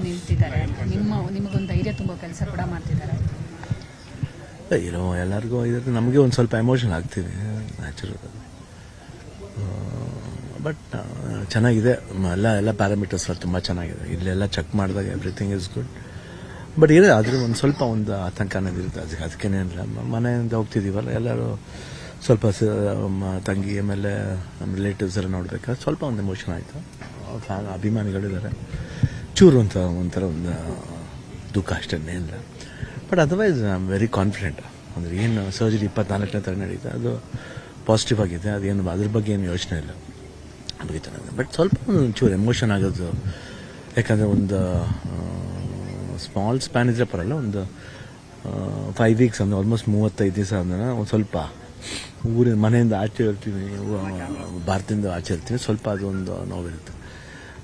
ಬಂದು ನಿಮ್ಮ, ನಿಮಗೊಂದು ಧೈರ್ಯ ತುಂಬಾ, ಕೆಲಸ ಕೂಡ ಮಾಡ್ತಿದ್ದಾರೆ. ಏನೋ ಎಲ್ಲರಿಗೂ ಇದ್ರೆ ನಮಗೆ ಒಂದು ಸ್ವಲ್ಪ ಎಮೋಷನ್ ಆಗ್ತೀವಿ ನ್ಯಾಚುರಲ್ ಬಟ್ ಚೆನ್ನಾಗಿದೆ. ಎಲ್ಲ ಎಲ್ಲ ಪ್ಯಾರಾಮೀಟರ್ಸ್ ತುಂಬ ಚೆನ್ನಾಗಿದೆ. ಇಲ್ಲೆಲ್ಲ ಚೆಕ್ ಮಾಡಿದಾಗ ಎವ್ರಿಥಿಂಗ್ ಇಸ್ ಗುಡ್ ಬಟ್ ಇದೆ, ಆದರೆ ಒಂದು ಸ್ವಲ್ಪ ಒಂದು ಆತಂಕ ಅನ್ನೋದು ಇರುತ್ತೆ. ಅದಕ್ಕೆ ಅದಕ್ಕೇನೆ ಇಲ್ಲ ಮ- ಮನೆಯಿಂದ ಹೋಗ್ತಿದ್ದೀವಲ್ಲ ಎಲ್ಲರೂ ಸ್ವಲ್ಪ ತಂಗಿ ಆಮೇಲೆ ನಮ್ಮ ರಿಲೇಟಿವ್ಸ್ ಎಲ್ಲ ನೋಡಬೇಕಾದ್ರೆ ಸ್ವಲ್ಪ ಒಂದು ಎಮೋಷನ್ ಆಯಿತು. ಫ್ಯಾನ್ ಅಭಿಮಾನಿಗಳಿದ್ದಾರೆ ಚೂರು ಅಂತ ಒಂಥರ ಒಂದು ದುಃಖ ಅಷ್ಟೇ ಇಲ್ಲ. But otherwise I am very confident ಅಂದರೆ ಏನು ಸರ್ಜರಿ ಇಪ್ಪತ್ನಾಲ್ಕನೇ ತರ ನಡೀತ, ಅದು ಪಾಸಿಟಿವ್ ಆಗಿದೆ. ಅದೇನು, ಅದ್ರ ಬಗ್ಗೆ ಏನು ಯೋಚನೆ ಇಲ್ಲ. ಚೆನ್ನಾಗಿದೆ ಬಟ್ ಸ್ವಲ್ಪ ಒಂಚೂರು ಎಮೋಷನ್ ಆಗೋದು. ಯಾಕಂದರೆ ಒಂದು ಸ್ಮಾಲ್ ಸ್ಪ್ಯಾನ್ ಇದ್ರೆ ಪರಲ್ಲ ಒಂದು ಫೈವ್ ವೀಕ್ಸ್ ಅಂದರೆ ಆಲ್ಮೋಸ್ಟ್ ಮೂವತ್ತೈದು ದಿವಸ ಅಂದ್ರೆ ಒಂದು ಸ್ವಲ್ಪ ಊರಿನ ಮನೆಯಿಂದ ಆಚೆ ಇರ್ತೀವಿ ಭಾರತದಿಂದ ಆಚೆ ಇರ್ತೀವಿ ಸ್ವಲ್ಪ ಅದೊಂದು ನೋವಿರುತ್ತೆ.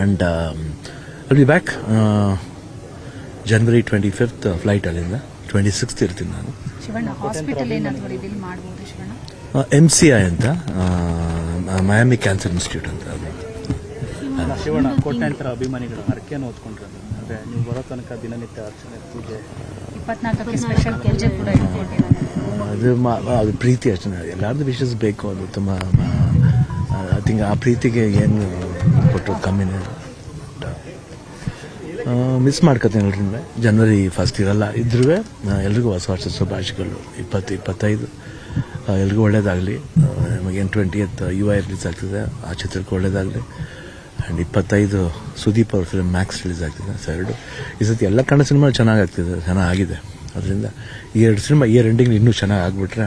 And I'll be back January twenty fifth flight ಅಲ್ಲಿಂದ. ಟ್ವೆಂಟಿ ಸಿಕ್ಸ್ತ್ ಇರ್ತೀನಿ ನಾನು. ಎಂ ಸಿ ಐ ಅಂತ ಮಯಾಮಿ ಕ್ಯಾನ್ಸರ್ ಇನ್ಸ್ಟಿಟ್ಯೂಟ್ ಅಂತ ಅದು. ಶಿವಣ್ಣ ಕೋಟ್ಯಾಂತರ ಅಭಿಮಾನಿಗಳು ಹರಕೆಯನ್ನು ಓದ್ಕೊಂಡ್ರೆ ಅಂದ್ರೆ ನೀವು ಬರೋ ತನಕ ದಿನನಿತ್ಯ ಅರ್ಚನೆ ಪೂಜೆ. ಅದು ಮಾ ಅದು ಪ್ರೀತಿ ಅರ್ಚನೆ ಎಲ್ಲರದ್ದು ವಿಶಸ್ ಬೇಕು. ಅದು ತುಂಬ ಐ ಥಿಂಕ್ ಆ ಪ್ರೀತಿಗೆ ಏನು ಕೊಟ್ಟರು ಕಮ್ಮಿನೇ ಮಿಸ್ ಮಾಡ್ಕೊತೀನಿ ಎಲ್ರಿಂದ ಜನವರಿ ಫಸ್ಟ್ ಇರಲ್ಲ. ಇದ್ರೂ ಎಲ್ರಿಗೂ ಹೊಸ ವರ್ಷ ಶುಭಾಶಯಗಳು. ಇಪ್ಪತ್ತು, ಇಪ್ಪತ್ತೈದು ಎಲ್ರಿಗೂ ಒಳ್ಳೇದಾಗಲಿ. ನಮಗೇನು ಟ್ವೆಂಟಿ ಎತ್ ಯು ಐ ರಿಲೀಸ್ ಆಗ್ತಿದೆ. ಆ ಚಿತ್ರಕ್ಕೆ ಒಳ್ಳೇದಾಗಲಿ. ಆ್ಯಂಡ್ ಇಪ್ಪತ್ತೈದು ಸುದೀಪ್ ಅವ್ರ ಫಿಲ್ಮ್ ಮ್ಯಾಕ್ಸ್ ರಿಲೀಸ್ ಆಗ್ತಿದೆ ಸರ್ ಎರಡು. ಈ ಸತಿ ಎಲ್ಲ ಕನ್ನಡ ಸಿನಿಮಾ ಚೆನ್ನಾಗಾಗ್ತಿದೆ ಚೆನ್ನಾಗಿದೆ ಅದರಿಂದ ಈ ಎರಡು ಸಿನಿಮಾ ಇಯರ್ ಎಂಡಿಂಗ್ ಇನ್ನೂ ಚೆನ್ನಾಗಿ ಆಗ್ಬಿಟ್ರೆ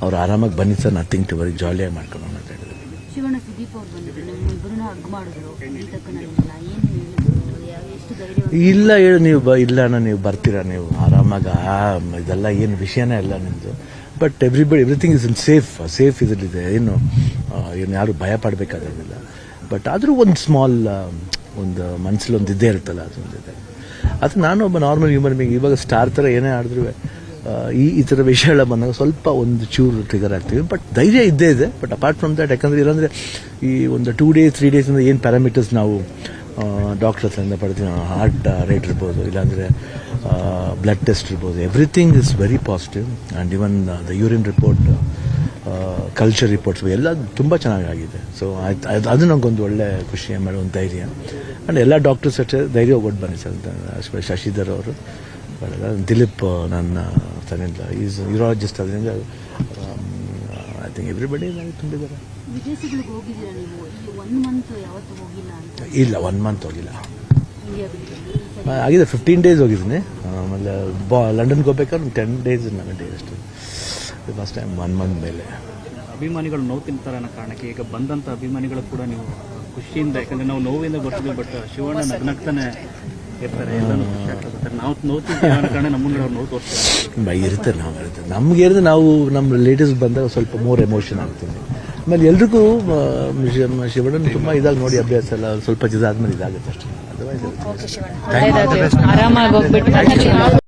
ಅವ್ರು ಆರಾಮಾಗಿ ಬನ್ನಿ ಸರ್ ನಥಿಂಗ್ ಟು ವರಿ ಜಾಲಿಯಾಗಿ ಮಾಡ್ಕೊಂಡು ಅಂತ ಹೇಳಿದ್ರು? ಇಲ್ಲ ಹೇಳಿ ನೀವು ಬ ಇಲ್ಲ ಅಣ್ಣ ನೀವು ಬರ್ತೀರಾ ನೀವು ಆರಾಮಾಗಿ ಆ ಇದೆಲ್ಲ ಏನು ವಿಷಯನೇ ಇಲ್ಲ ನಿಮ್ಮದು but everybody everything is in safe safe ಇದರಲ್ಲಿದೆ. ಏನು ಏನು ಯಾರು ಭಯ ಪಡಬೇಕಾದಿಲ್ಲ ಬಟ್ ಆದರೂ ಒಂದು ಸ್ಮಾಲ್ ಒಂದು ಮನಸ್ಸಲ್ಲಿ ಒಂದು ಇದ್ದೇ ಇರುತ್ತಲ್ಲ ಅದೊಂದಿದೆ ಅದು ನಾನು ಒಬ್ಬ ನಾರ್ಮಲ್ ಹ್ಯೂಮನ್ ಬೀಂಗ್ ಇವಾಗ ಸ್ಟಾರ್ ಥರ ಏನೇ ಆಡಿದ್ರು ಈ ಈ ಥರ ವಿಷಯಗಳ ಬಂದಾಗ ಸ್ವಲ್ಪ ಒಂದು ಚೂರು ಟ್ರಿಗರ್ ಆಗ್ತೀವಿ ಬಟ್ ಧೈರ್ಯ ಇದ್ದೇ ಇದೆ. ಬಟ್ ಅಪಾರ್ಟ್ ಫ್ರಮ್ ದಟ್ ಯಾಕಂದ್ರೆ ಇಲ್ಲಾಂದ್ರೆ ಈ ಒಂದು ಟೂ ಡೇಸ್ ತ್ರೀ ಡೇಸಿಂದ ಏನು ಪ್ಯಾರಾಮೀಟರ್ಸ್ ನಾವು ಡಾಕ್ಟರ್ ಹತ್ರದಿಂದ ಪಡ್ತೀವಿ ಹಾರ್ಟ್ ರೇಟ್ ಇರ್ಬೋದು, ಇಲ್ಲಾಂದರೆ ಬ್ಲಡ್ ಟೆಸ್ಟ್ ಇರ್ಬೋದು everything is very positive and even the urine report culture reports ಎಲ್ಲ ತುಂಬ ಚೆನ್ನಾಗಾಗಿದೆ. ಸೊ ಆಯ್ತು ಅದು ಅದು ಒಳ್ಳೆ ಖುಷಿ ಆಮೇಲೆ ಒಂದು ಧೈರ್ಯ. ಆ್ಯಂಡ್ ಎಲ್ಲ ಡಾಕ್ಟರ್ಸ್ ಅಷ್ಟೇ ಧೈರ್ಯ ಒಟ್ಟು ಬನ್ನಿ ಸರ್ ಶಶಿಧರ್ ಅವರು. ದಿಲೀಪ್ ನನ್ನ ತನ್ನಿಂದ ಈಸ್ ಯೂರಾಲಜಿಸ್ಟ್ ಅದರಿಂದ ಐ ಥಿಂಕ್ ಎವ್ರಿಬಡಿ ತುಂಬಿದ್ದಾರೆ. ಹೋಗಿಲ್ಲ ಅಂತ. ಇಲ್ಲ ಒನ್ ಮಂತ್ ಹೋಗಿಲ್ಲ. ಆಗಿದೆ. ಫಿಫ್ಟೀನ್ ಡೇಸ್ ಹೋಗಿದ್ದೀನಿ. ಆಮೇಲೆ ಬಾ ಲಂಡನ್ಗೆ ಹೋಗ್ಬೇಕಾದ್ರೆ ಒಂದು ಟೆನ್ ಡೇಸ್ ನನ್ನ ಡೇಸ್ ಅಷ್ಟು. ಫಸ್ಟ್ ಟೈಮ್ ಒನ್ ಮಂತ್ ಮೇಲೆ. ಅಭಿಮಾನಿಗಳು ನೋವು ತಿಂತಾರೆ ಅನ್ನೋ ಕಾರಣಕ್ಕೆ ಈಗ ಬಂದಂಥ ಅಭಿಮಾನಿಗಳು ಕೂಡ ನೀವು ಖುಷಿಯಿಂದ ಯಾಕಂದ್ರೆ ನಾವು ನೋವಿಂದ ಬರ್ತೀವಿ ಬಟ್ ಶಿವಣ್ಣ ನಗ್ನಗ್ತಾನೆ ಇರ್ತಾರೆ ನಾವು ಕಾರಣ ಇರ್ತಾರೆ ನಾವು ಇರ್ತಾರೆ ನಮ್ಗೆ ಇರೋದು ನಾವು ನಮ್ಮ ಲೇಡೀಸ್ ಬಂದಾಗ ಸ್ವಲ್ಪ ಮೋರ್ ಎಮೋಷನ್ ಆಗ್ತೀನಿ ಆಮೇಲೆ ಎಲ್ರಿಗೂ ಶಿವಣ್ಣ ತುಂಬಾ ಇದಾಗ ನೋಡಿ ಅಭ್ಯಾಸ ಎಲ್ಲ ಸ್ವಲ್ಪ ಇದಾದ್ಮೇಲೆ ಇದಾಗುತ್ತೆ ಅಷ್ಟೇ.